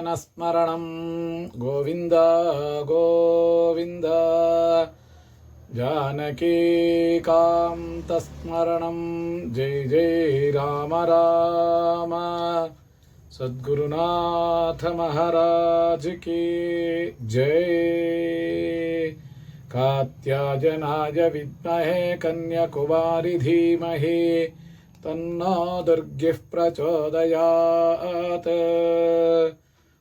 गोपिका जीवनस्मरणं गोविन्द। गोविन्द जानकीकान्तस्मरणं जय जय राम राम। सद्गुरुनाथ महाराज की जय। कात्यायनाय विद्महे कन्याकुमारि धीमहि, तन्नो दुर्गिः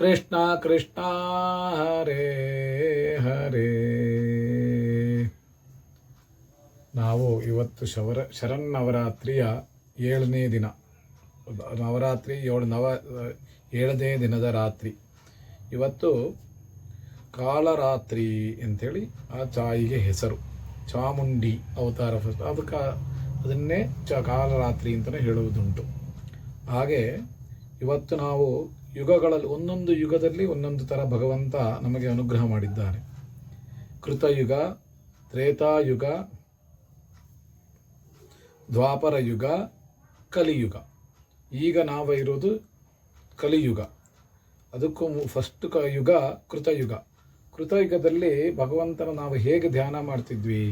ಕೃಷ್ಣ ಕೃಷ್ಣ ಹರೇ ಹರೇ. ನಾವು ಇವತ್ತು ಶವರ ಶರನ್ನವರಾತ್ರಿಯ ಏಳನೇ ದಿನ. ನವರಾತ್ರಿ ಏಳು ನವ, ಏಳನೇ ದಿನದ ರಾತ್ರಿ. ಇವತ್ತು ಕಾಲರಾತ್ರಿ ಅಂಥೇಳಿ ಆ ಚಾಯಿಗೆ ಹೆಸರು. ಚಾಮುಂಡಿ ಅವತಾರ ಫಸ್ಟ್. ಅದಕ್ಕೆ ಅದನ್ನೇ ಚ ಕಾಲರಾತ್ರಿ ಅಂತಲೇ ಹೇಳುವುದುಂಟು. ಹಾಗೆ ಇವತ್ತು ನಾವು ಯುಗಗಳಲ್ಲಿ ಒಂದೊಂದು ಯುಗದಲ್ಲಿ ಒಂದೊಂದು ಥರ ಭಗವಂತ ನಮಗೆ ಅನುಗ್ರಹ ಮಾಡಿದ್ದಾರೆ. ಕೃತಯುಗ, ತ್ರೇತಾಯುಗ ದ್ವಾಪರ ಯುಗ ಕಲಿಯುಗ. ಈಗ ನಾವು ಇರೋದು ಕಲಿಯುಗ. ಅದಕ್ಕೂ ಫಸ್ಟ್ ಕ, ಯುಗ ಕೃತಯುಗ. ಕೃತಯುಗದಲ್ಲಿ ಭಗವಂತನ ನಾವು ಹೇಗೆ ಧ್ಯಾನ ಮಾಡ್ತಿದ್ವಿ,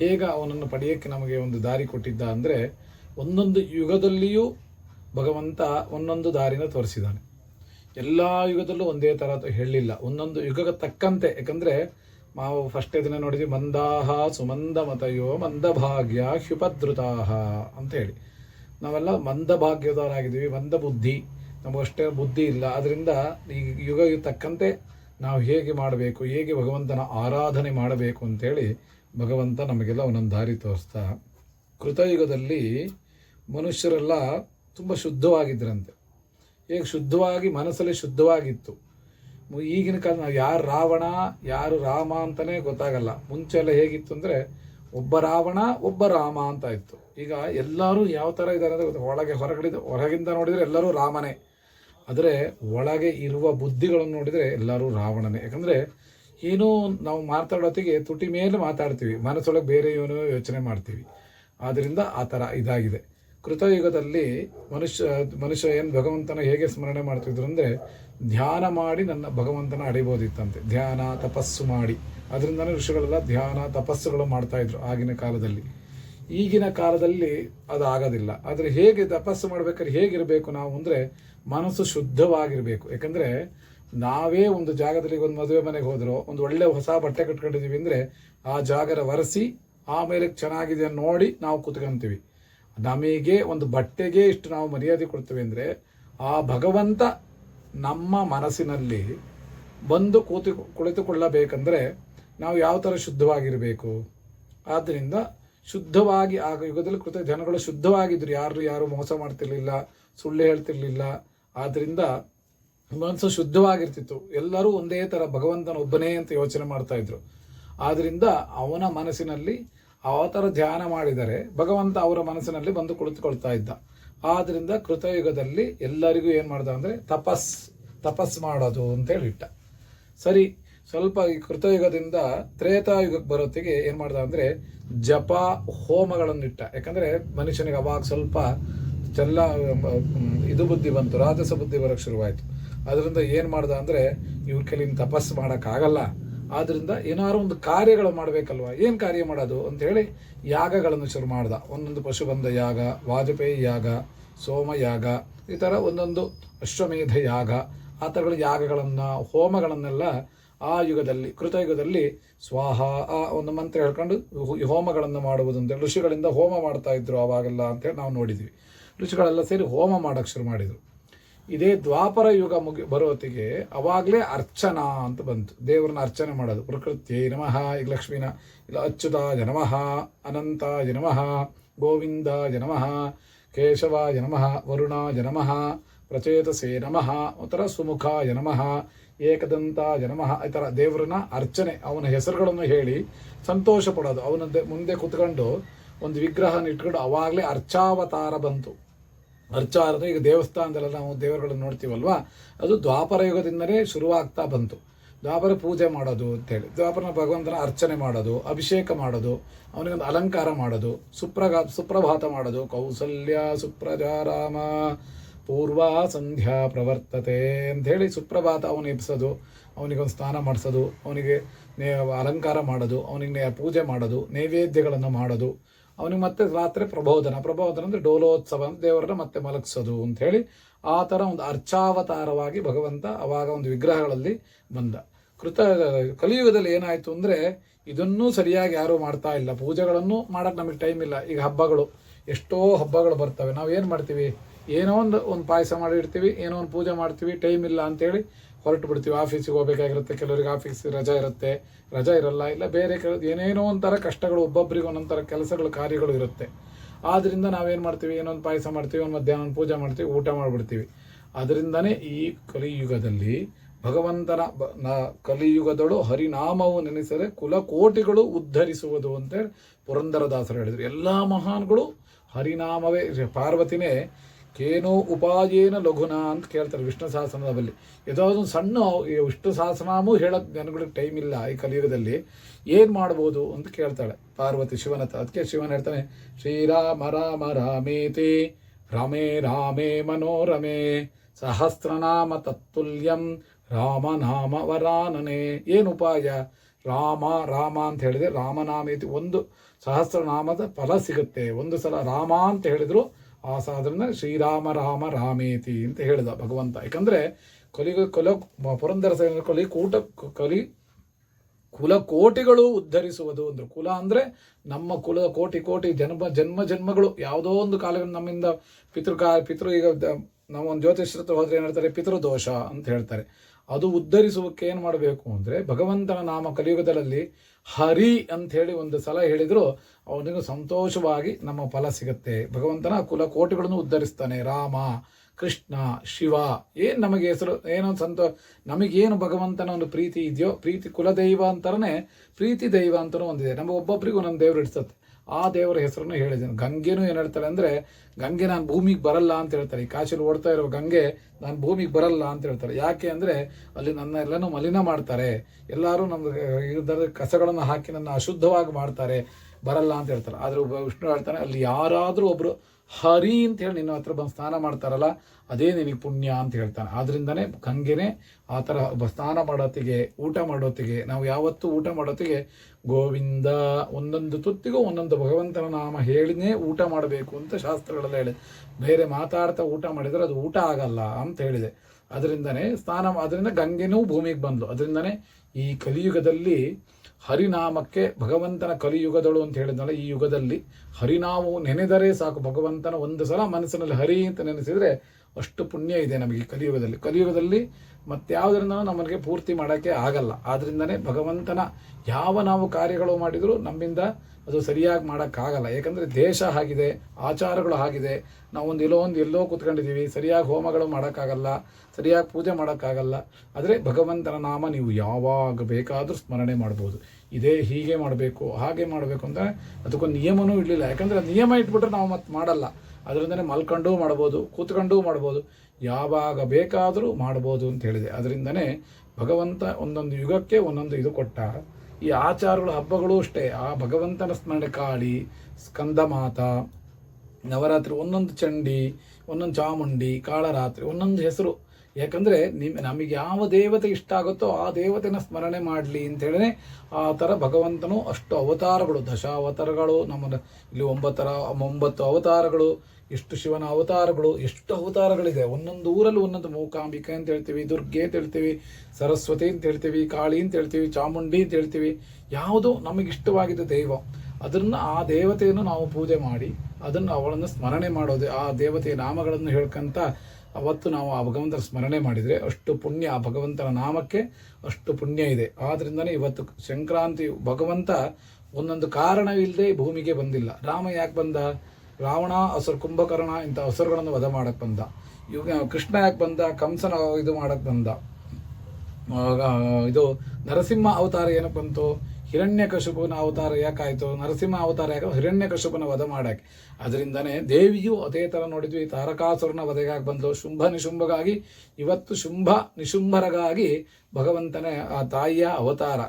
ಹೇಗೆ ಅವನನ್ನು ಪಡೆಯೋಕ್ಕೆ ನಮಗೆ ಒಂದು ದಾರಿ ಕೊಟ್ಟಿದ್ದ ಅಂದರೆ ಒಂದೊಂದು ಯುಗದಲ್ಲಿಯೂ ಭಗವಂತ ಒಂದೊಂದು ದಾರಿನ ತೋರಿಸಿದ್ದಾನೆ. ಎಲ್ಲ ಯುಗದಲ್ಲೂ ಒಂದೇ ಥರ ಹೇಳಲಿಲ್ಲ. ಒಂದೊಂದು ಯುಗಕ್ಕೆ ತಕ್ಕಂತೆ. ಯಾಕಂದರೆ ನಾವು ಫಸ್ಟೇ ದಿನ ನೋಡಿದ್ವಿ, ಮಂದಾಹ ಸುಮಂದ ಮತಯೋ ಮಂದಭಾಗ್ಯ ಹ್ಯುಪದ್ರುತಾಹ ಅಂತ ಹೇಳಿ. ನಾವೆಲ್ಲ ಮಂದ ಭಾಗ್ಯದವರಾಗಿದ್ದೀವಿ, ಮಂದ ಬುದ್ಧಿ. ನಮಗಷ್ಟೇ ಬುದ್ಧಿ ಇಲ್ಲ. ಅದರಿಂದ ಈ ಯುಗ ತಕ್ಕಂತೆ ನಾವು ಹೇಗೆ ಮಾಡಬೇಕು, ಹೇಗೆ ಭಗವಂತನ ಆರಾಧನೆ ಮಾಡಬೇಕು ಅಂತೇಳಿ ಭಗವಂತ ನಮಗೆಲ್ಲ ಒಂದೊಂದು ದಾರಿ ತೋರಿಸ್ತಾ, ಕೃತಯುಗದಲ್ಲಿ ಮನುಷ್ಯರೆಲ್ಲ ತುಂಬ ಶುದ್ಧವಾಗಿದ್ದರಂತೆ. ಹೇಗೆ ಶುದ್ಧವಾಗಿ ಮನಸ್ಸಲ್ಲಿ ಶುದ್ಧವಾಗಿತ್ತು. ಈಗಿನ ಕಾಲ ನಾವು ಯಾರು ರಾವಣ, ಯಾರು ರಾಮ ಅಂತಲೇ ಗೊತ್ತಾಗಲ್ಲ. ಮುಂಚೆ ಎಲ್ಲ ಹೇಗಿತ್ತು ಅಂದರೆ ಒಬ್ಬ ರಾವಣ, ಒಬ್ಬ ರಾಮ ಅಂತ ಇತ್ತು. ಈಗ ಎಲ್ಲರೂ ಯಾವ ಥರ ಇದ್ದಾರೆ ಅಂದರೆ? ಒಳಗೆ ಹೊರಗಡೆ, ಹೊರಗಿಂದ ನೋಡಿದರೆ ಎಲ್ಲರೂ ರಾಮನೇ. ಆದರೆ ಒಳಗೆ ಇರುವ ಬುದ್ಧಿಗಳನ್ನು ನೋಡಿದರೆ ಎಲ್ಲರೂ ರಾವಣನೇ. ಯಾಕಂದರೆ ಏನೋ ನಾವು ಮಾತಾಡೋತ್ತಿಗೆ ತುಟಿ ಮೇಲೆ ಮಾತಾಡ್ತೀವಿ, ಮನಸ್ಸೊಳಗೆ ಬೇರೆ ಏನೋ ಯೋಚನೆ ಮಾಡ್ತೀವಿ. ಆದ್ದರಿಂದ ಆ ಥರ ಇದಾಗಿದೆ. ಕೃತಯುಗದಲ್ಲಿ ಮನುಷ್ಯ ಮನುಷ್ಯ ಏನು ಭಗವಂತನ ಹೇಗೆ ಸ್ಮರಣೆ ಮಾಡ್ತಿದ್ರು ಅಂದರೆ, ಧ್ಯಾನ ಮಾಡಿ ನನ್ನ ಭಗವಂತನ ಅಡಿಬೋದಿತ್ತಂತೆ. ಧ್ಯಾನ, ತಪಸ್ಸು ಮಾಡಿ. ಅದರಿಂದನೇ ಋಷಿಗಳೆಲ್ಲ ಧ್ಯಾನ, ತಪಸ್ಸುಗಳು ಮಾಡ್ತಾಯಿದ್ರು ಆಗಿನ ಕಾಲದಲ್ಲಿ. ಈಗಿನ ಕಾಲದಲ್ಲಿ ಅದು ಆಗೋದಿಲ್ಲ ಆದರೆ ಹೇಗೆ ತಪಸ್ಸು ಮಾಡ್ಬೇಕಾದ್ರೆ ಹೇಗಿರಬೇಕು ನಾವು ಅಂದರೆ, ಮನಸ್ಸು ಶುದ್ಧವಾಗಿರಬೇಕು. ಯಾಕಂದರೆ, ನಾವೇ ಒಂದು ಜಾಗದಲ್ಲಿ ಒಂದು ಮದುವೆ ಮನೆಗೆ ಹೋದ್ರು, ಒಂದು ಒಳ್ಳೆ ಹೊಸ ಬಟ್ಟೆ ಕಟ್ಕೊಂಡಿದ್ದೀವಿ ಅಂದರೆ, ಆ ಜಾಗರ ಒರೆಸಿ, ಆಮೇಲೆ ಚೆನ್ನಾಗಿದೆ ನೋಡಿ ನಾವು ಕುತ್ಕೊಂತೀವಿ. ನಮಗೆ ಒಂದು ಬಟ್ಟೆಗೆ ಇಷ್ಟು ನಾವು ಮರ್ಯಾದೆ ಕೊಡ್ತೇವೆ ಅಂದರೆ ಆ ಭಗವಂತ ನಮ್ಮ ಮನಸ್ಸಿನಲ್ಲಿ ಬಂದು ಕೂತು ಕುಳಿತುಕೊಳ್ಳಬೇಕಂದ್ರೆ ನಾವು ಯಾವ ಥರ ಶುದ್ಧವಾಗಿರಬೇಕು? ಆದ್ದರಿಂದ ಶುದ್ಧವಾಗಿ ಆಗ ಯುಗದಲ್ಲಿ ಕೃತ ಜನಗಳು ಶುದ್ಧವಾಗಿದ್ದರು ಯಾರು ಯಾರು ಮೋಸ ಮಾಡ್ತಿರ್ಲಿಲ್ಲ, ಸುಳ್ಳು ಹೇಳ್ತಿರ್ಲಿಲ್ಲ. ಆದ್ದರಿಂದ ಮನಸ್ಸು ಶುದ್ಧವಾಗಿರ್ತಿತ್ತು. ಎಲ್ಲರೂ ಒಂದೇ ಥರ ಭಗವಂತನ ಒಬ್ಬನೇ ಅಂತ ಯೋಚನೆ ಮಾಡ್ತಾ ಇದ್ರು. ಆದ್ದರಿಂದ ಅವನ ಮನಸ್ಸಿನಲ್ಲಿ ಥರ ಧ್ಯಾನ ಮಾಡಿದರೆ ಭಗವಂತ ಅವರ ಮನಸ್ಸಿನಲ್ಲಿ ಬಂದು ಕುಳಿತುಕೊಳ್ತಾ ಇದ್ದ. ಆದ್ದರಿಂದ ಕೃತಯುಗದಲ್ಲಿ ಎಲ್ಲರಿಗೂ ಏನು ಮಾಡ್ದ ಅಂದರೆ ತಪಸ್ ತಪಸ್ ಮಾಡೋದು ಅಂತೇಳಿ ಇಟ್ಟ. ಸರಿ, ಸ್ವಲ್ಪ ಈ ಕೃತಯುಗದಿಂದ ತ್ರೇತಾಯುಗಕ್ಕೆ ಬರೋತ್ತಿಗೆ ಏನು ಮಾಡ್ದ ಅಂದರೆ ಜಪ ಹೋಮಗಳನ್ನು ಇಟ್ಟ. ಯಾಕಂದರೆ ಮನುಷ್ಯನಿಗೆ ಅವಾಗ ಸ್ವಲ್ಪ ಚೆಲ್ಲ, ಇದು ಬುದ್ಧಿ ಬಂತು, ರಾಜಸ ಬುದ್ಧಿ ಬರೋಕ್ಕೆ ಶುರುವಾಯಿತು. ಅದರಿಂದ ಏನು ಮಾಡ್ದ ಅಂದರೆ ಇವ್ರ ಕೈಲಿಂದ ತಪಸ್ಸು ಮಾಡೋಕ್ಕಾಗಲ್ಲ ಆದ್ದರಿಂದ ಏನಾದ್ರು ಒಂದು ಕಾರ್ಯಗಳು ಮಾಡಬೇಕಲ್ವ? ಏನು ಕಾರ್ಯ ಮಾಡೋದು? ಅಂತೇಳಿ ಯಾಗಗಳನ್ನು ಶುರು ಮಾಡ್ದ. ಒಂದೊಂದು ಪಶುಬಂಧ ಯಾಗ, ವಾಜಪೇಯಿ ಯಾಗ, ಸೋಮ ಯಾಗ, ಈ ಥರ ಒಂದೊಂದು ಅಶ್ವಮೇಧ ಯಾಗ, ಆ ಥರಗಳ ಯಾಗಗಳನ್ನು, ಹೋಮಗಳನ್ನೆಲ್ಲ ಆ ಯುಗದಲ್ಲಿ, ಕೃತಯುಗದಲ್ಲಿ ಸ್ವಾಹ, ಆ ಒಂದು ಮಂತ್ರ ಹೇಳ್ಕೊಂಡು ಹೋಮಗಳನ್ನು ಮಾಡುವುದು ಅಂತ ಋಷಿಗಳಿಂದ ಹೋಮ ಮಾಡ್ತಾ ಇದ್ರು ಆವಾಗೆಲ್ಲ ಅಂತೇಳಿ ನಾವು ನೋಡಿದ್ವಿ. ಋಷಿಗಳೆಲ್ಲ ಸೇರಿ ಹೋಮ ಮಾಡೋಕ್ಕೆ ಶುರು ಮಾಡಿದರು. ಇದೇ ದ್ವಾಪರ ಯುಗ ಮುಗಿ ಬರೋತ್ತಿಗೆ ಅವಾಗಲೇ ಅರ್ಚನಾ ಅಂತ ಬಂತು. ದೇವರನ್ನ ಅರ್ಚನೆ ಮಾಡೋದು. ಪ್ರಕೃತಿ ನಮಃ, ಈಗ ಲಕ್ಷ್ಮೀನ, ಇಲ್ಲ ಅಚ್ಯುತ ಜನಮಃ ಅನಂತ ಜನಮಃ ಗೋವಿಂದ ಜನಮಃ ಕೇಶವ ಜನಮಃ ವರುಣ ಜನಮಃ ಪ್ರಚೇತಸೇ ನಮಃ, ಒಂಥರ ಸುಮುಖ ಜನಮಃ ಏಕದಂತ ಜನಮಃ ಈ ಥರ ದೇವರನ್ನ ಅರ್ಚನೆ, ಅವನ ಹೆಸರುಗಳನ್ನು ಹೇಳಿ ಸಂತೋಷ ಪಡೋದು. ಅವನ ಮುಂದೆ ಕುತ್ಕೊಂಡು ಒಂದು ವಿಗ್ರಹನ ಇಟ್ಕೊಂಡು ಅವಾಗಲೇ ಅರ್ಚಾವತಾರ ಬಂತು. ಅರ್ಚಾರದ ಈಗ ದೇವಸ್ಥಾನದಲ್ಲೆಲ್ಲ ನಾವು ದೇವರುಗಳನ್ನು ನೋಡ್ತೀವಲ್ವಾ? ಅದು ದ್ವಾಪರ ಯುಗದಿಂದಲೇ ಶುರುವಾಗ್ತಾ ಬಂತು. ದ್ವಾಪರ ಪೂಜೆ ಮಾಡೋದು ಅಂತೇಳಿ ದ್ವಾಪರನ ಭಗವಂತನ ಅರ್ಚನೆ ಮಾಡೋದು, ಅಭಿಷೇಕ ಮಾಡೋದು, ಅವನಿಗೊಂದು ಅಲಂಕಾರ ಮಾಡೋದು, ಸುಪ್ರಗಾ, ಸುಪ್ರಭಾತ ಮಾಡೋದು, ಕೌಸಲ್ಯ ಸುಪ್ರಜಾರಾಮ ಪೂರ್ವ ಸಂಧ್ಯಾ ಪ್ರವರ್ತತೆ ಅಂಥೇಳಿ ಸುಪ್ರಭಾತ ಅವನು ಎಬ್ಸೋದು, ಅವನಿಗೊಂದು ಸ್ನಾನ ಮಾಡಿಸೋದು, ಅವನಿಗೆ ನೇ, ಅಲಂಕಾರ ಮಾಡೋದು, ಅವನಿಗೆ ಪೂಜೆ ಮಾಡೋದು, ನೈವೇದ್ಯಗಳನ್ನು ಮಾಡೋದು ಅವನಿಗೆ ಮತ್ತೆ ರಾತ್ರಿ ಪ್ರಬೋಧನ ಪ್ರಬೋಧನ ಅಂದರೆ ಡೋಲೋತ್ಸವ ಅಂತ ದೇವರನ್ನ ಮತ್ತೆ ಮಲಗಿಸೋದು ಅಂಥೇಳಿ ಆ ಥರ ಒಂದು ಅರ್ಚಾವತಾರವಾಗಿ ಭಗವಂತ ಅವಾಗ ಒಂದು ವಿಗ್ರಹಗಳಲ್ಲಿ ಬಂದ. ಕೃತ, ಕಲಿಯುಗದಲ್ಲಿ ಏನಾಯಿತು ಅಂದರೆ ಇದನ್ನೂ ಸರಿಯಾಗಿ ಯಾರೂ ಮಾಡ್ತಾ ಇಲ್ಲ. ಪೂಜೆಗಳನ್ನು ಮಾಡೋಕ್ಕೆ ನಮಗೆ ಟೈಮ್ ಇಲ್ಲ. ಈಗ ಹಬ್ಬಗಳು, ಎಷ್ಟೋ ಹಬ್ಬಗಳು ಬರ್ತವೆ. ನಾವು ಏನು ಮಾಡ್ತೀವಿ? ಏನೋ ಒಂದು ಒಂದು ಪಾಯಸ ಮಾಡಿರ್ತೀವಿ, ಏನೋ ಒಂದು ಪೂಜೆ ಮಾಡ್ತೀವಿ ಟೈಮ್ ಇಲ್ಲ ಅಂತೇಳಿ ಹೊರಟು ಬಿಡ್ತೀವಿ. ಆಫೀಸಿಗೆ ಹೋಗ್ಬೇಕಾಗಿರುತ್ತೆ, ಕೆಲವರಿಗೆ ಆಫೀಸ್ ರಜಾ ಇರುತ್ತೆ. ರಜಾ ಇರಲ್ಲ, ಇಲ್ಲ ಬೇರೆ ಕೆಲ, ಏನೇನೋ ಒಂಥರ ಕಷ್ಟಗಳು ಒಬ್ಬೊಬ್ಬರಿಗೆ ಒಂದೊಂಥರ ಕೆಲಸಗಳು, ಕಾರ್ಯಗಳು ಇರುತ್ತೆ. ಆದ್ದರಿಂದ ನಾವೇನು ಮಾಡ್ತೀವಿ ಏನೊಂದು ಪಾಯಸ ಮಾಡ್ತೀವಿ, ಒಂದು ಮಧ್ಯಾಹ್ನ ಒಂದು ಪೂಜೆ ಮಾಡ್ತೀವಿ, ಊಟ ಮಾಡಿಬಿಡ್ತೀವಿ. ಅದರಿಂದನೇ ಈ ಕಲಿಯುಗದಲ್ಲಿ ಭಗವಂತನ ನ- ಕಲಿಯುಗದಳು ಹರಿನಾಮವು ನೆನೆಸದೆ ಕುಲಕೋಟಿಗಳು ಉದ್ಧರಿಸುವುದು ಅಂತೇಳಿ ಪುರಂದರದಾಸರು ಹೇಳಿದರು. ಎಲ್ಲ ಮಹಾನ್ಗಳು ಹರಿನಾಮವೇ, ಪಾರ್ವತಿನೇ ಕೇನೋ ಉಪಾಯೇನ ಲಘುನ ಅಂತ ಕೇಳ್ತಾರೆ ವಿಷ್ಣು ಸಹಸ್ರನಾಮದಲ್ಲಿ. ಒಂದು ಸಣ್ಣ ವಿಷ್ಣು ಸಹಸ್ರನಾಮೂ ಹೇಳೋಕ್ಕೆ ಜನಗಳಿಗೆ ಟೈಮ್ ಇಲ್ಲ ಈ ಕಲಿಯುಗದಲ್ಲಿ ಏನು ಮಾಡ್ಬೋದು ಅಂತ ಕೇಳ್ತಾಳೆ ಪಾರ್ವತಿ ಶಿವನ ಅದಕ್ಕೆ ಶಿವನ ಹೇಳ್ತಾನೆ, ಶ್ರೀರಾಮ, ರಾಮ ರಾಮೇತಿ ರಾಮೇ ರಾಮೇ, ಮನೋರಮೇ, ಸಹಸ್ರನಾಮ ತತ್ತುಲ್ಯಂ ರಾಮನಾಮ ವರಾನನೆ. ಏನು ಉಪಾಯ? ರಾಮ ರಾಮ ಅಂತ ಹೇಳಿದ್ರೆ ರಾಮನಾಮೇತಿ ಒಂದು ಸಹಸ್ರನಾಮದ ಫಲ ಸಿಗುತ್ತೆ. ಒಂದು ಸಲ ರಾಮ ಅಂತ ಹೇಳಿದ್ರು ಆ ಸಾಧನ ಶ್ರೀರಾಮ ರಾಮ ರಾಮೇತಿ ಅಂತ ಹೇಳಿದ ಭಗವಂತ. ಯಾಕಂದ್ರೆ ಕೊಲಿ ಕೊಲ ಪುರಂದರ ಕಲಿ ಕೊಲಿ ಕೂಟ ಕಲಿ ಕುಲ ಕೋಟಿಗಳು ಉದ್ಧರಿಸುವುದು ಅಂದ್ರೆ ಕುಲ ಅಂದ್ರೆ ನಮ್ಮ ಕುಲದ ಕೋಟಿ ಕೋಟಿ ಜನ್ಮ ಜನ್ಮ ಜನ್ಮಗಳು. ಯಾವುದೋ ಒಂದು ಕಾಲ ನಮ್ಮಿಂದ ಪಿತೃಕಾ ಪಿತೃ ಈಗ ನಾವು ಒಂದು ಜ್ಯೋತಿಷ್ಯ ಹೋದರೆ ಏನ್ ಹೇಳ್ತಾರೆ? ಪಿತೃದೋಷ ಅಂತ ಹೇಳ್ತಾರೆ. ಅದು ಉದ್ಧರಿಸುವಕ್ಕೆ ಏನು ಮಾಡಬೇಕು ಅಂದರೆ ಭಗವಂತನ ನಾಮ ಕಲಿಯುಗದಲ್ಲಿ ಹರಿ ಅಂತ ಹೇಳಿ ಒಂದು ಸಲ ಹೇಳಿದರು, ಅವನಿಗೂ ಸಂತೋಷವಾಗಿ ನಮ್ಮ ಫಲ ಸಿಗುತ್ತೆ. ಭಗವಂತನ ಕುಲ ಕೋಟಿಗಳನ್ನು ಉದ್ಧರಿಸ್ತಾನೆ. ರಾಮ, ಕೃಷ್ಣ, ಶಿವ, ಏನು ನಮಗೆ ಹೆಸರು, ಏನೋ ಸಂತೋ, ನಮಗೇನು ಭಗವಂತನ ಒಂದು ಪ್ರೀತಿ ಇದೆಯೋ, ಪ್ರೀತಿ ಕುಲದೈವ ಅಂತಾರೇ ಪ್ರೀತಿ ದೈವ ಅಂತಲೂ ಒಂದಿದೆ. ನಮ್ಮ ಒಬ್ಬೊಬ್ಬರಿಗೂ ನಮ್ಮ ದೇವರು ಇಡ್ಸತ್ತೆ ಆ ದೇವರ ಹೆಸರನ್ನು ಹೇಳಿದ್ದೇನೆ ಗಂಗೆನೂ ಏನು ಹೇಳ್ತಾರೆ ಅಂದರೆ, ಗಂಗೆ ನಾನು ಭೂಮಿಗೆ ಬರಲ್ಲ ಅಂತ ಹೇಳ್ತಾರೆ ಈ ಕಾಶಿಲಿ ಓಡ್ತಾ ಇರೋ ಗಂಗೆ ನಾನು ಭೂಮಿಗೆ ಬರಲ್ಲ ಅಂತ ಹೇಳ್ತಾರೆ ಯಾಕೆ ಅಂದರೆ, ಅಲ್ಲಿ ನನ್ನ ಎಲ್ಲನೂ ಮಲಿನ ಮಾಡ್ತಾರೆ. ಎಲ್ಲರೂ ಇದರ ಕಸಗಳನ್ನು ಹಾಕಿ ನನ್ನ ಅಶುದ್ಧವಾಗಿ ಮಾಡ್ತಾರೆ. ಬರಲ್ಲ ಅಂತ ಹೇಳ್ತಾರೆ ಆದರೆ ಒಬ್ಬ ವಿಷ್ಣು ಹೇಳ್ತಾನೆ, ಅಲ್ಲಿ ಯಾರಾದರೂ ಒಬ್ಬರು ಹರಿ ಅಂತ ಹೇಳಿ ನಿನ್ನ ಹತ್ರ ಬಂದು ಸ್ನಾನ ಮಾಡ್ತಾರಲ್ಲ, ಅದೇ ನಿನಗೆ ಪುಣ್ಯ ಅಂತ ಹೇಳ್ತಾನೆ. ಆದ್ರಿಂದನೇ ಗಂಗೆನೇ ಆ ಥರ ಸ್ನಾನ ಮಾಡೋತ್ತಿಗೆ, ಊಟ ಮಾಡೋತ್ತಿಗೆ, ನಾವು ಯಾವತ್ತೂ ಊಟ ಮಾಡೋತ್ತಿಗೆ ಗೋವಿಂದ ಒಂದೊಂದು ತುತ್ತಿಗೂ ಒಂದೊಂದು ಭಗವಂತನ ನಾಮ ಹೇಳಿನೇ ಊಟ ಮಾಡಬೇಕು ಅಂತ ಶಾಸ್ತ್ರಗಳೆಲ್ಲ ಹೇಳಿದೆ. ಬೇರೆ ಮಾತಾಡ್ತಾ ಊಟ ಮಾಡಿದರೆ ಅದು ಊಟ ಆಗಲ್ಲ ಅಂತ ಹೇಳಿದೆ. ಅದರಿಂದನೇ ಸ್ನಾನ ಅದರಿಂದ ಗಂಗೆನೂ ಭೂಮಿಗೆ ಬಂದ್ಲು. ಅದರಿಂದನೇ ಈ ಕಲಿಯುಗದಲ್ಲಿ ಹರಿನಾಮಕ್ಕೆ ಭಗವಂತನ ಕಲಿಯುಗದಳು ಅಂತ ಹೇಳಿದ್ನಲ್ಲ, ಈ ಯುಗದಲ್ಲಿ ಹರಿನಾಮವು ನೆನೆದರೆ ಸಾಕು. ಭಗವಂತನ ಒಂದು ಸಲ ಮನಸ್ಸಿನಲ್ಲಿ ಹರಿ ಅಂತ ನೆನೆಸಿದರೆ ಅಷ್ಟು ಪುಣ್ಯ ಇದೆ ನಮಗೆ ಕಲಿಯುಗದಲ್ಲಿ. ಕಲಿಯುಗದಲ್ಲಿ ಮತ್ತಾವುದರಿಂದ ನಮಗೆ ಪೂರ್ತಿ ಮಾಡೋಕ್ಕೆ ಆಗಲ್ಲ. ಆದ್ರಿಂದನೇ ಭಗವಂತನ ಯಾವ ನಾವು ಕಾರ್ಯಗಳು ಮಾಡಿದರೂ ನಮ್ಮಿಂದ ಅದು ಸರಿಯಾಗಿ ಮಾಡೋಕ್ಕಾಗಲ್ಲ. ಯಾಕಂದರೆ ದೇಶ ಆಗಿದೆ, ಆಚಾರಗಳು ಆಗಿದೆ. ನಾವೊಂದು ಎಲ್ಲೋ ಒಂದು ಎಲ್ಲೋ ಕೂತ್ಕೊಂಡಿದ್ದೀವಿ, ಸರಿಯಾಗಿ ಹೋಮಗಳು ಮಾಡೋಕ್ಕಾಗಲ್ಲ, ಸರಿಯಾಗಿ ಪೂಜೆ ಮಾಡೋಕ್ಕಾಗಲ್ಲ. ಆದರೆ ಭಗವಂತನ ನಾಮ ನೀವು ಯಾವಾಗ ಬೇಕಾದರೂ ಸ್ಮರಣೆ ಮಾಡ್ಬೋದು. ಇದೇ ಹೀಗೆ ಮಾಡಬೇಕು, ಹಾಗೆ ಮಾಡಬೇಕು ಅಂತ ಅದಕ್ಕೊಂದು ನಿಯಮನೂ ಇರಲಿಲ್ಲ. ಯಾಕಂದರೆ ನಿಯಮ ಇಟ್ಬಿಟ್ರೆ ನಾವು ಮತ್ತೆ ಮಾಡಲ್ಲ. ಅದರಿಂದನೇ ಮಲ್ಕೊಂಡು ಮಾಡ್ಬೋದು ಕೂತ್ಕೊಂಡು ಮಾಡ್ಬೋದು ಯಾವಾಗ ಬೇಕಾದರೂ ಮಾಡ್ಬೋದು ಅಂತ ಹೇಳಿದೆ. ಅದರಿಂದನೇ ಭಗವಂತ ಒಂದೊಂದು ಯುಗಕ್ಕೆ ಒಂದೊಂದು ಇದು ಕೊಟ್ಟ ಈ ಆಚಾರಗಳು ಹಬ್ಬಗಳು ಅಷ್ಟೇ. ಆ ಭಗವಂತನ ಸ್ಮರಣೆ ಕಾಳಿ ಸ್ಕಂದಮಾತ ನವರಾತ್ರಿ ಒಂದೊಂದು ಚಂಡಿ, ಒಂದೊಂದು ಚಾಮುಂಡಿ, ಕಾಳರಾತ್ರಿ, ಒಂದೊಂದು ಹೆಸರು ಯಾಕಂದರೆ ನಿಮ್ಮ ನಮಗೆ ಯಾವ ದೇವತೆ ಇಷ್ಟ ಆಗುತ್ತೋ ಆ ದೇವತೆನ ಸ್ಮರಣೆ ಮಾಡಲಿ ಅಂತೇಳಿ ಆ ಥರ ಭಗವಂತನು ಅಷ್ಟು ಅವತಾರಗಳು, ದಶಾವತಾರಗಳು ನಮ್ಮ ಇಲ್ಲಿ ಒಂಬತ್ತರ, ಒಂಬತ್ತು ಅವತಾರಗಳು, ಎಷ್ಟು ಶಿವನ ಅವತಾರಗಳು, ಎಷ್ಟು ಅವತಾರಗಳಿದೆ. ಒಂದೊಂದು ಊರಲ್ಲಿ ಒಂದೊಂದು ಮೂಕಾಂಬಿಕೆ ಅಂತ ಹೇಳ್ತೀವಿ, ದುರ್ಗೆ ಅಂತ ಹೇಳ್ತೀವಿ, ಸರಸ್ವತಿ ಅಂತ ಹೇಳ್ತೀವಿ, ಕಾಳಿ ಅಂತ ಹೇಳ್ತೀವಿ, ಚಾಮುಂಡಿ ಅಂತ ಹೇಳ್ತೀವಿ. ಯಾವುದು ನಮಗಿಷ್ಟವಾಗಿದ್ದ ದೈವ. ಅದನ್ನು ಆ ದೇವತೆಯನ್ನು ನಾವು ಪೂಜೆ ಮಾಡಿ ಅದನ್ನು ಅವಳನ್ನು ಸ್ಮರಣೆ ಮಾಡೋದು, ಆ ದೇವತೆಯ ನಾಮಗಳನ್ನು ಹೇಳ್ಕೊಂತ ಅವತ್ತು ನಾವು ಆ ಭಗವಂತನ ಸ್ಮರಣೆ ಮಾಡಿದರೆ ಅಷ್ಟು ಪುಣ್ಯ, ಆ ಭಗವಂತನ ನಾಮಕ್ಕೆ ಅಷ್ಟು ಪುಣ್ಯ ಇದೆ. ಆದ್ರಿಂದನೇ ಇವತ್ತು ಸಂಕ್ರಾಂತಿ ಭಗವಂತ ಒಂದೊಂದು ಕಾರಣವಿಲ್ಲದೆ ಭೂಮಿಗೆ ಬಂದಿಲ್ಲ. ರಾಮ ಯಾಕೆ ಬಂದ? ರಾವಣ ಹಸುರು ಕುಂಭಕರ್ಣ ಇಂಥ ಹಸುರುಗಳನ್ನು ವಧ ಮಾಡಕ್ಕೆ ಬಂದ. ಇವಾಗ ಕೃಷ್ಣ ಯಾಕೆ ಬಂದ? ಕಂಸನ ಇದು ಮಾಡಕ್ಕೆ ಬಂದ. ಇದು ನರಸಿಂಹ ಅವತಾರ ಏನಕ್ಕೆ ಬಂತು? ಹಿರಣ್ಯಕಶುಪುನ ಅವತಾರ ಯಾಕಾಯಿತು? ನರಸಿಂಹ ಅವತಾರ ಯಾಕೆ? ಹಿರಣ್ಯಕಶುಪನ ವಧ ಮಾಡಕ್ಕೆ ಅದರಿಂದನೇ ದೇವಿಯು ಅದೇ ಥರ ನೋಡಿದ್ವಿ. ತಾರಕಾಸುರನ ವಧೆಗಾಗಿ ಬಂದು ಶುಂಭ ನಿಶುಂಭಗಾಗಿ, ಇವತ್ತು ಶುಂಭ ನಿಶುಂಭರಗಾಗಿ ಭಗವಂತನೇ ಆ ತಾಯಿಯ ಅವತಾರ.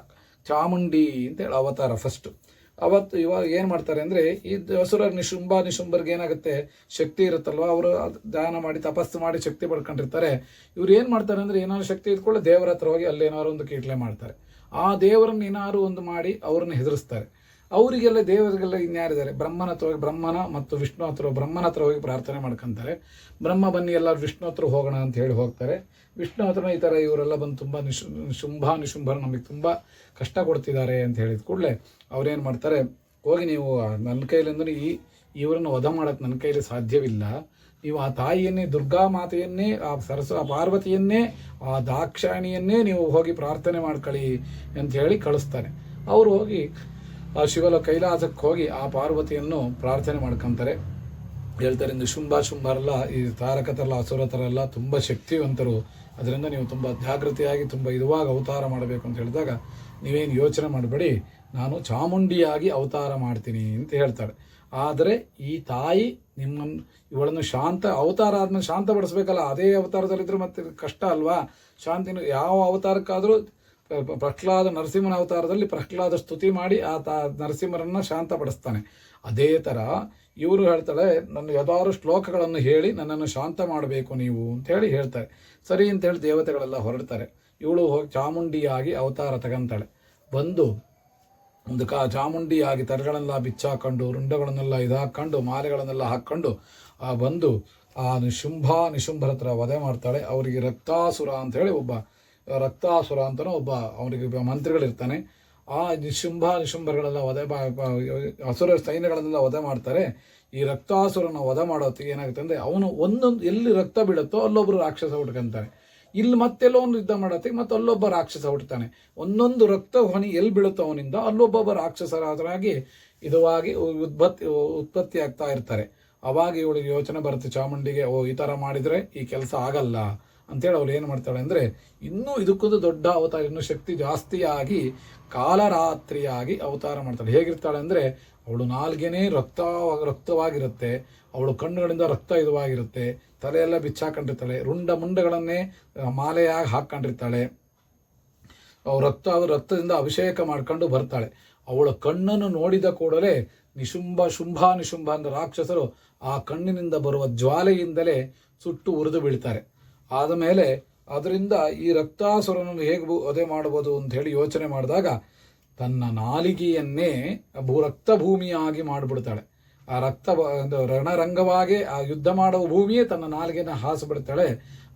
ಚಾಮುಂಡಿ ಅಂತ ಹೇಳಿ ಅವತಾರ ಫಸ್ಟು ಅವತ್ತು ಇವಾಗ ಏನು ಮಾಡ್ತಾರೆ ಅಂದರೆ, ಈ ಹಸುರ ನಿಶುಂಭ ನಿಶುಂಭರ್ಗೆ ಏನಾಗುತ್ತೆ? ಶಕ್ತಿ ಇರುತ್ತಲ್ವ? ಅವರು ಧ್ಯಾನ ಮಾಡಿ, ತಪಸ್ಸು ಮಾಡಿ ಶಕ್ತಿ ಪಡ್ಕೊಂಡಿರ್ತಾರೆ. ಇವ್ರು ಏನು ಮಾಡ್ತಾರೆ ಅಂದರೆ, ಏನಾದ್ರು ಶಕ್ತಿ ಇದ್ಕೊಳ್ಳಿ ದೇವರ ಹತ್ರ ಹೋಗಿ ಅಲ್ಲಿ ಏನಾದ್ರು ಒಂದು ಕೀಟ್ಲೆ ಮಾಡ್ತಾರೆ. ಆ ದೇವರನ್ನ ಏನಾದ್ರು ಒಂದು ಮಾಡಿ ಅವ್ರನ್ನ ಹೆದರಿಸ್ತಾರೆ. ಅವರಿಗೆಲ್ಲ ದೇವರಿಗೆಲ್ಲ ಇನ್ಯಾರಿದ್ದಾರೆ? ಬ್ರಹ್ಮನ ಹತ್ರ ಹೋಗಿ ಬ್ರಹ್ಮನ ಮತ್ತು ವಿಷ್ಣು ಹತ್ರ ಬ್ರಹ್ಮನ ಹತ್ರ ಹೋಗಿ ಪ್ರಾರ್ಥನೆ ಮಾಡ್ಕೊಂತಾರೆ. ಬ್ರಹ್ಮ ಬನ್ನಿ ಎಲ್ಲ ವಿಷ್ಣು ಹತ್ರ ಹೋಗೋಣ ಅಂತ ಹೇಳಿ ಹೋಗ್ತಾರೆ. ವಿಷ್ಣು ಹತ್ರ ಈ ಥರ ಇವರೆಲ್ಲ ಬಂದು ತುಂಬ ನಿಶು, ಶುಂಭ ನಮಗೆ ತುಂಬ ಕಷ್ಟ ಕೊಡ್ತಿದ್ದಾರೆ ಅಂತ ಹೇಳಿದ ಕೂಡಲೇ ಅವ್ರೇನು ಮಾಡ್ತಾರೆ, ಹೋಗಿ ನೀವು ನನ್ನ ಕೈಲಿಂದ ಈ, ಇವರನ್ನು ವಧ ಮಾಡೋಕ್ಕೆ ನನ್ನ ಕೈಲಿ ಸಾಧ್ಯವಿಲ್ಲ. ನೀವು ಆ ತಾಯಿಯನ್ನೇ, ದುರ್ಗಾ ಮಾತೆಯನ್ನೇ, ಆ ಸರಸ ಪಾರ್ವತಿಯನ್ನೇ, ಆ ದಾಕ್ಷಾಣಿಯನ್ನೇ ನೀವು ಹೋಗಿ ಪ್ರಾರ್ಥನೆ ಮಾಡ್ಕೊಳ್ಳಿ ಅಂತ ಹೇಳಿ ಕಳಿಸ್ತಾನೆ ಅವರು ಹೋಗಿ ಆ ಶಿವಲ ಕೈಲಾಸಕ್ಕೆ ಹೋಗಿ ಆ ಪಾರ್ವತಿಯನ್ನು ಪ್ರಾರ್ಥನೆ ಮಾಡ್ಕೊಂತಾರೆ. ಹೇಳ್ತಾರೆ, ಇಂದು ಶುಂಭ ಶುಂಭರೆಲ್ಲ, ಈ ತಾರಕತರಲ್ಲ ಥರ ಅಸುರ ಥರ ತುಂಬ ಶಕ್ತಿವಂತರು. ಅದರಿಂದ ನೀವು ತುಂಬ ಜಾಗೃತಿಯಾಗಿ, ತುಂಬ ಇದುವಾಗ ಅವತಾರ ಮಾಡಬೇಕು ಅಂತ ಹೇಳಿದಾಗ, ನೀವೇನು ಯೋಚನೆ ಮಾಡಬೇಡಿ, ನಾನು ಚಾಮುಂಡಿಯಾಗಿ ಅವತಾರ ಮಾಡ್ತೀನಿ ಅಂತ ಹೇಳ್ತಾಳೆ ಆದರೆ ಈ ತಾಯಿ ನಿಮ್ಮನ್ನು ಇವಳನ್ನು ಶಾಂತ, ಅವತಾರ ಆದ್ಮೇಲೆ ಶಾಂತಪಡಿಸ್ಬೇಕಲ್ಲ, ಅದೇ ಅವತಾರದಲ್ಲಿದ್ದರೆ ಮತ್ತೆ ಕಷ್ಟ ಅಲ್ವಾ? ಶಾಂತಿನ ಯಾವ ಅವತಾರಕ್ಕಾದರೂ ಪ್ರಹ್ಲಾದ ನರಸಿಂಹನ ಅವತಾರದಲ್ಲಿ ಪ್ರಹ್ಲಾದ ಸ್ತುತಿ ಮಾಡಿ ಆ ತಾ, ನರಸಿಂಹರನ್ನ ಶಾಂತಪಡಿಸ್ತಾನೆ. ಅದೇ ಥರ ಇವರು ಹೇಳ್ತಾಳೆ ನನ್ನ ಯಾವ್ದಾದ್ರು ಶ್ಲೋಕಗಳನ್ನು ಹೇಳಿ ನನ್ನನ್ನು ಶಾಂತ ಮಾಡಬೇಕು ನೀವು ಅಂತ ಹೇಳಿ ಹೇಳ್ತಾರೆ. ಸರಿ ಅಂತ ಹೇಳಿ ದೇವತೆಗಳೆಲ್ಲ ಹೊರಡ್ತಾರೆ. ಇವಳು ಹೋಗಿ ಚಾಮುಂಡಿಯಾಗಿ ಅವತಾರ ತಗೊಂತಾಳೆ. ಬಂದು ಒಂದು ಕಾ ಚಾಮುಂಡಿಯಾಗಿ ತರಗಳನ್ನೆಲ್ಲ ಬಿಚ್ಚಾಕೊಂಡು, ರುಂಡಗಳನ್ನೆಲ್ಲ ಇದಾಕೊಂಡು, ಮಾಲೆಗಳನ್ನೆಲ್ಲ ಹಾಕ್ಕೊಂಡು ಆ ಬಂದು ಆ ನಿಶುಂಭ, ನಿಶುಂಭರ ಹತ್ರ ವಧೆ ಮಾಡ್ತಾಳೆ. ಅವರಿಗೆ ರಕ್ತಾಸುರ ಅಂತ ಹೇಳಿ ಒಬ್ಬ, ರಕ್ತಾಸುರ ಅಂತಲೂ ಒಬ್ಬ ಒಬ್ಬ ಮಂತ್ರಿಗಳಿರ್ತಾನೆ. ಆ ನಿಶುಂಭ, ನಿಶುಂಭರಗಳೆಲ್ಲ ವಧೆ ಅಸುರ ಸೈನ್ಯಗಳನ್ನೆಲ್ಲ ವಧೆ ಮಾಡ್ತಾರೆ. ಈ ರಕ್ತಾಸುರನ ವಧೆ ಮಾಡೋತ್ತಿಗೆ ಏನಾಗುತ್ತೆ ಅಂದರೆ, ಅವನು ಒಂದೊಂದು ಎಲ್ಲಿ ರಕ್ತ ಬೀಳುತ್ತೋ ಅಲ್ಲೊಬ್ಬರು ರಾಕ್ಷಸ ಹುಡ್ಕೊಂತಾನೆ ಇಲ್ಲಿ ಮತ್ತೆಲ್ಲೋ ಒಂದು ಯುದ್ಧ ಮಾಡತ್ತೆ, ಮತ್ತೆ ಅಲ್ಲೊಬ್ಬ ರಾಕ್ಷಸ ಹುಡ್ತಾನೆ ಒಂದೊಂದು ರಕ್ತ ಹೊನಿ ಎಲ್ಲಿ ಬೀಳುತ್ತೋ ಅವನಿಂದ ಅಲ್ಲೊಬ್ಬೊಬ್ಬ ರಾಕ್ಷಸರಾಗಿ ಇದುವಾಗಿ ಉತ್ಪತ್ತಿ ಉತ್ಪತ್ತಿ ಆಗ್ತಾ ಇರ್ತಾರೆ. ಅವಾಗ ಇವಳಿಗೆ ಯೋಚನೆ ಬರುತ್ತೆ, ಚಾಮುಂಡಿಗೆ, ಓ, ಈ ಥರ ಮಾಡಿದರೆ ಈ ಕೆಲಸ ಆಗಲ್ಲ ಅಂತೇಳಿ ಅವಳು ಏನು ಮಾಡ್ತಾಳೆ ಅಂದರೆ, ಇನ್ನೂ ಇದಕ್ಕೊಂದು ದೊಡ್ಡ ಅವತಾರ, ಇನ್ನೂ ಶಕ್ತಿ ಜಾಸ್ತಿಯಾಗಿ ಕಾಲರಾತ್ರಿಯಾಗಿ ಅವತಾರ ಮಾಡ್ತಾಳೆ. ಹೇಗಿರ್ತಾಳೆ ಅಂದರೆ, ಅವಳು ನಾಲ್ಗೆನೇ ರಕ್ತ ರಕ್ತವಾಗಿರುತ್ತೆ, ಅವಳು ಕಣ್ಣುಗಳಿಂದ ರಕ್ತ ಇದುವಾಗಿರುತ್ತೆ ತಲೆಯೆಲ್ಲ ಬಿಚ್ಚಾಕೊಂಡಿರ್ತಾಳೆ. ರುಂಡ ಮುಂಡಗಳನ್ನೇ ಮಾಲೆಯಾಗಿ ಹಾಕ್ಕೊಂಡಿರ್ತಾಳೆ ರಕ್ತ ರಕ್ತದಿಂದ ಅಭಿಷೇಕ ಮಾಡ್ಕೊಂಡು ಬರ್ತಾಳೆ. ಅವಳ ಕಣ್ಣನ್ನು ನೋಡಿದ ಕೂಡಲೇ ನಿಶುಂಭ, ಶುಂಭ, ನಿಶುಂಭ ಅಂದ ರಾಕ್ಷಸರು ಆ ಕಣ್ಣಿನಿಂದ ಬರುವ ಜ್ವಾಲೆಯಿಂದಲೇ ಸುಟ್ಟು ಉರಿದು ಬೀಳ್ತಾರೆ. ಆದಮೇಲೆ ಅದರಿಂದ ಈ ರಕ್ತಾಸುರನನ್ನು ಹೇಗೆ ವಧೆ ಮಾಡಬಹುದು ಅಂತ ಹೇಳಿ ಯೋಚನೆ ಮಾಡಿದಾಗ ತನ್ನ ನಾಲಿಗೆಯನ್ನೇ ಭೂ, ರಕ್ತ ಭೂಮಿಯಾಗಿ ಮಾಡಿಬಿಡ್ತಾಳೆ. ಆ ರಕ್ತ ಒಂದು ರಣರಂಗವಾಗಿ ಆ ಯುದ್ಧ ಮಾಡುವ ಭೂಮಿಯೇ ತನ್ನ ನಾಲಿಗೆನ ಹಾಸಿಬಿಡ್ತಾಳೆ.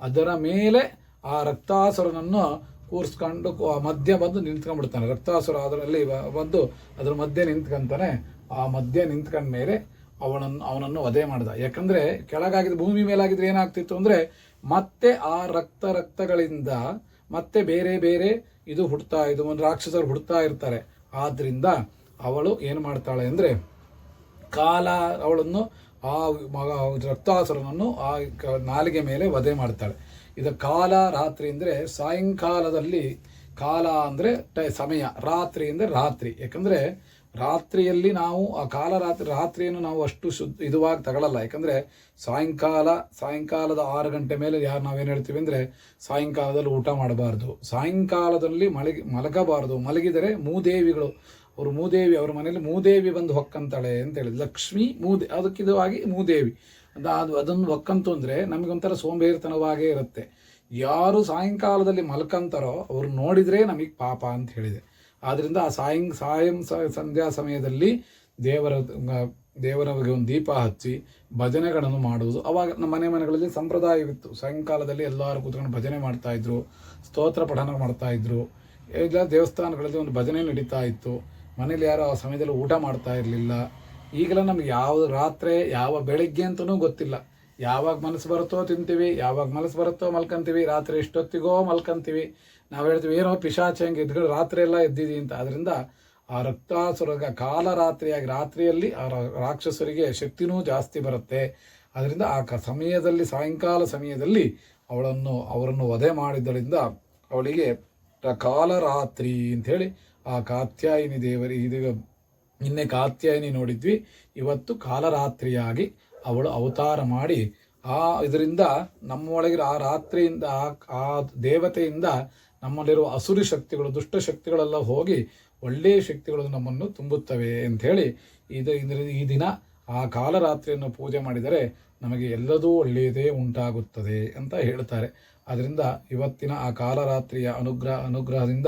ಅದರ ಮೇಲೆ ಆ ರಕ್ತಾಸುರನನ್ನು ಕೂರಿಸ್ಕೊಂಡು ಆ ಮಧ್ಯ ಬಂದು ನಿಂತ್ಕೊಂಡ್ಬಿಡ್ತಾನೆ. ರಕ್ತಾಸುರ ಅದರಲ್ಲಿ ಬಂದು ಅದ್ರ ಮಧ್ಯೆ ನಿಂತ್ಕೊಂತಾನೆ. ಆ ಮಧ್ಯೆ ನಿಂತ್ಕೊಂಡ ಮೇಲೆ ಅವನನ್ನು ಅವನನ್ನು ವಧೆ ಮಾಡಿದ. ಯಾಕಂದ್ರೆ ಕೆಳಗಾಗಿದ್ದ ಭೂಮಿ ಮೇಲಾಗಿದ್ರೆ ಏನಾಗ್ತಿತ್ತು ಅಂದ್ರೆ ಮತ್ತೆ ಆ ರಕ್ತ ರಕ್ತಗಳಿಂದ ಮತ್ತೆ ಬೇರೆ ಬೇರೆ ಇದು ಹುಡ್ತಾ ಇದು ಒಂದು ರಾಕ್ಷಸರು ಹುಡ್ತಾ ಇರ್ತಾರೆ. ಆದ್ರಿಂದ ಅವಳು ಏನು ಮಾಡ್ತಾಳೆ ಅಂದ್ರೆ ಕಾಲ ಅವಳನ್ನು ಆ ಮಗ ರಕ್ತಾಸುರನನ್ನು ಆ ನಾಲಿಗೆ ಮೇಲೆ ವಧೆ ಮಾಡ್ತಾಳೆ. ಇದು ಕಾಲ ರಾತ್ರಿ ಅಂದರೆ ಸಾಯಂಕಾಲದಲ್ಲಿ ಕಾಲ ಅಂದರೆ ಟೈ ಸಮಯ, ರಾತ್ರಿ ಅಂದರೆ ರಾತ್ರಿ. ಯಾಕಂದರೆ ರಾತ್ರಿಯಲ್ಲಿ ನಾವು ಆ ಕಾಲ ರಾತ್ರಿ, ರಾತ್ರಿಯನ್ನು ನಾವು ಅಷ್ಟು ಶುದ್ಧ ಇದುವಾಗಿ ತಗೊಳ್ಳಲ್ಲ ಯಾಕಂದರೆ ಸಾಯಂಕಾಲ, ಸಾಯಂಕಾಲದ ಆರು ಗಂಟೆ ಮೇಲೆ ಯಾರು ನಾವೇನು ಹೇಳ್ತೀವಿ ಅಂದರೆ ಸಾಯಂಕಾಲದಲ್ಲಿ ಊಟ ಮಾಡಬಾರ್ದು. ಸಾಯಂಕಾಲದಲ್ಲಿ ಮಲಗಿ ಮಲಗಬಾರ್ದು. ಮಲಗಿದರೆ ಮೂದೇವಿಗಳು ಅವರು ಮೂದೇವಿ, ಅವ್ರ ಮನೇಲಿ ಮೂದೇವಿ ಬಂದು ಹೊಕ್ಕಂತಾಳೆ ಅಂತ ಹೇಳಿದ್ರು. ಲಕ್ಷ್ಮಿ, ಮೂದೆ, ಅದಕ್ಕಿದುವಾಗಿ ಮೂದೇವಿ. ಅದ ಅದು ಅದನ್ನು ಹೊಕ್ಕಂತು ಅಂದರೆ ನಮಗೊಂಥರ ಸೋಂಬೇರಿತನವಾಗೇ ಇರುತ್ತೆ. ಯಾರು ಸಾಯಂಕಾಲದಲ್ಲಿ ಮಲ್ಕಂತಾರೋ ಅವ್ರು ನೋಡಿದರೆ ನಮಗೆ ಪಾಪ ಅಂತ ಹೇಳಿದೆ. ಆದ್ದರಿಂದ ಆ ಸಾಯಂ ಸಾಯಂ ಸಂಧ್ಯಾ ಸಮಯದಲ್ಲಿ ದೇವರ ದೇವರವರಿಗೆ ಒಂದು ದೀಪ ಹಚ್ಚಿ ಭಜನೆಗಳನ್ನು ಮಾಡುವುದು. ಅವಾಗ ನಮ್ಮ ಮನೆ ಮನೆಗಳಲ್ಲಿ ಸಂಪ್ರದಾಯವಿತ್ತು. ಸಾಯಂಕಾಲದಲ್ಲಿ ಎಲ್ಲರೂ ಕೂತ್ಕೊಂಡು ಭಜನೆ ಮಾಡ್ತಾಯಿದ್ರು ಸ್ತೋತ್ರ ಪಠನ ಮಾಡ್ತಾಯಿದ್ರು ಎಲ್ಲ ದೇವಸ್ಥಾನಗಳಲ್ಲಿ ಒಂದು ಭಜನೆ ನಡೀತಾ ಇತ್ತು. ಮನೇಲಿ ಯಾರು ಆ ಸಮಯದಲ್ಲಿ ಊಟ ಮಾಡ್ತಾ ಇರಲಿಲ್ಲ. ಈಗೆಲ್ಲ ನಮ್ಗೆ ಯಾವ ರಾತ್ರಿ, ಯಾವ ಬೆಳಿಗ್ಗೆ ಅಂತಲೂ ಗೊತ್ತಿಲ್ಲ. ಯಾವಾಗ ಮನಸ್ಸು ಬರುತ್ತೋ ತಿಂತೀವಿ, ಯಾವಾಗ ಮನಸ್ಸು ಬರುತ್ತೋ ಮಲ್ಕೊಂತೀವಿ, ರಾತ್ರಿ ಎಷ್ಟೊತ್ತಿಗೋ ಮಲ್ಕೊಂತೀವಿ. ನಾವು ಹೇಳ್ತೀವಿ, ಏನೋ ಪಿಶಾಚಿ ಹೆಂಗೆ ಇದ್ಗಳು ರಾತ್ರಿ ಎಲ್ಲ ಎದ್ದಿದಿ ಅಂತ. ಅದರಿಂದ ಆ ರಕ್ತಾಸುರಗ ಕಾಲ ರಾತ್ರಿಯಾಗಿ ರಾತ್ರಿಯಲ್ಲಿ ಆ ರಾಕ್ಷಸರಿಗೆ ಶಕ್ತಿನೂ ಜಾಸ್ತಿ ಬರುತ್ತೆ. ಅದರಿಂದ ಆ ಕ, ಸಮಯದಲ್ಲಿ, ಸಾಯಂಕಾಲ ಸಮಯದಲ್ಲಿ ಅವಳನ್ನು, ಅವರನ್ನು ವಧೆ ಮಾಡಿದ್ದರಿಂದ ಅವಳಿಗೆ ಕಾಲರಾತ್ರಿ ಅಂಥೇಳಿ ಆ ಕಾತ್ಯಾಯಿನಿ ದೇವರಿ, ಇದು ನಿನ್ನೆ ಕಾತ್ಯಾಯಿನಿ ನೋಡಿದ್ವಿ. ಇವತ್ತು ಕಾಲರಾತ್ರಿಯಾಗಿ ಅವಳು ಅವತಾರ ಮಾಡಿ ಆ ಇದರಿಂದ ನಮ್ಮೊಳಗಿರೋ ಆ ರಾತ್ರಿಯಿಂದ ಆ ಆ ದೇವತೆಯಿಂದ ನಮ್ಮಲ್ಲಿರುವ ಅಸುರಿ ಶಕ್ತಿಗಳು, ದುಷ್ಟ ಶಕ್ತಿಗಳೆಲ್ಲ ಹೋಗಿ ಒಳ್ಳೆಯ ಶಕ್ತಿಗಳು ನಮ್ಮನ್ನು ತುಂಬುತ್ತವೆ ಅಂಥೇಳಿ ಇದು ಇದ್ರ- ಈ ದಿನ ಆ ಕಾಲರಾತ್ರಿಯನ್ನು ಪೂಜೆ ಮಾಡಿದರೆ ನಮಗೆ ಎಲ್ಲದೂ ಒಳ್ಳೆಯದೇ ಉಂಟಾಗುತ್ತದೆ ಅಂತ ಹೇಳ್ತಾರೆ. ಅದರಿಂದ ಇವತ್ತಿನ ಆ ಕಾಲರಾತ್ರಿಯ ಅನುಗ್ರಹ, ಅನುಗ್ರಹದಿಂದ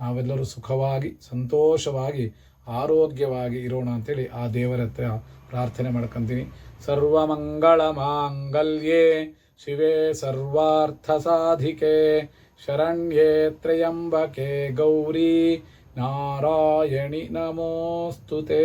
ನಾವೆಲ್ಲರೂ ಸುಖವಾಗಿ, ಸಂತೋಷವಾಗಿ, ಆರೋಗ್ಯವಾಗಿ ಇರೋಣ ಅಂತೇಳಿ ಆ ದೇವರ ಹತ್ರ ಪ್ರಾರ್ಥನೆ ಮಾಡ್ಕೊಂತೀನಿ. ಸರ್ವಮಂಗಳ ಮಾಂಗಲ್ಯೇ ಶಿವೇ ಸರ್ವಾರ್ಥ ಸಾಧಿಕೆ ಶರಣ್ಯೇ ತ್ರಯಂಬಕೆ ಗೌರಿ ನಾರಾಯಣಿ ನಮೋಸ್ತುತೇ.